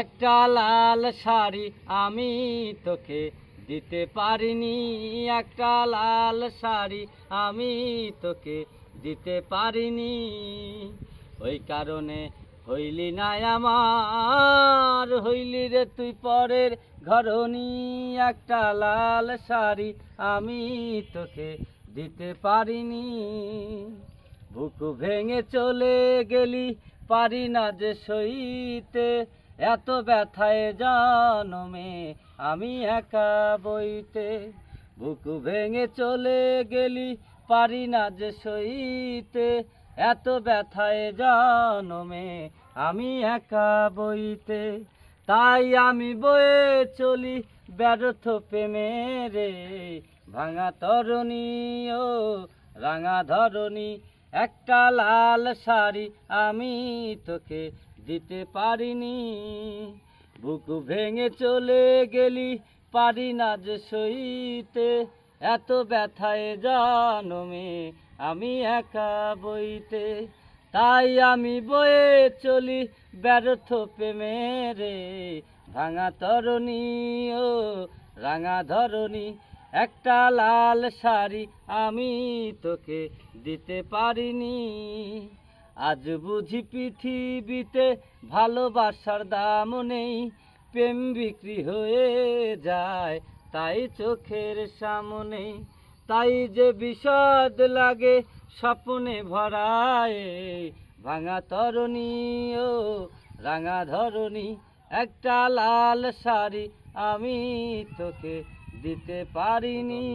একটা লাল শাড়ি আমি তোকে দিতে পারিনি। একটা লাল শাড়ি আমি তোকে দিতে পারিনি। ওই কারণে হইলি না আমার, হইলি রে তুই পরের ঘরনি একটা লাল শাড়ি আমি তোকে দিতে পারিনি। বুক ভেঙে চলে গেলি, পারি না যে সইতে। এত ব্যথায় জনমে আমি একা বইতে বুক ভেঙে চলে গেলি, পারি না যে সইতে। এত ব্যথায় জনমে আমি একা বইতে। তাই আমি বয়ে চলি ব্যর্থ প্রেমেরে ভাঙা তরণী ও রাঙা ধরণী, একটা লাল শাড়ি আমি তোকে দিতে পারিনি। বুক ভেঙে চলে গেলি, পারি না যে সইতে। এত ব্যথায় জানো জানমে আমি একা বইতে। তাই আমি বয়ে চলি ব্যর্থ প্রেমেরে ভাঙা তরণী ও রাঙা ধরণী, একটা লাল শাড়ি আমি তোকে দিতে পারিনি। আজ বুঝি পৃথিবীতে ভালোবাসার দাম নেই, প্রেম বিক্রি হয়ে যায়, তাই চোখের সামনে তাই যে বিষাদ লাগে স্বপ্নে ভরায়, ভাঙা তরণী ও রাঙা ধরণী, একটা লাল শাড়ি আমি তোকে দিতে পারিনি।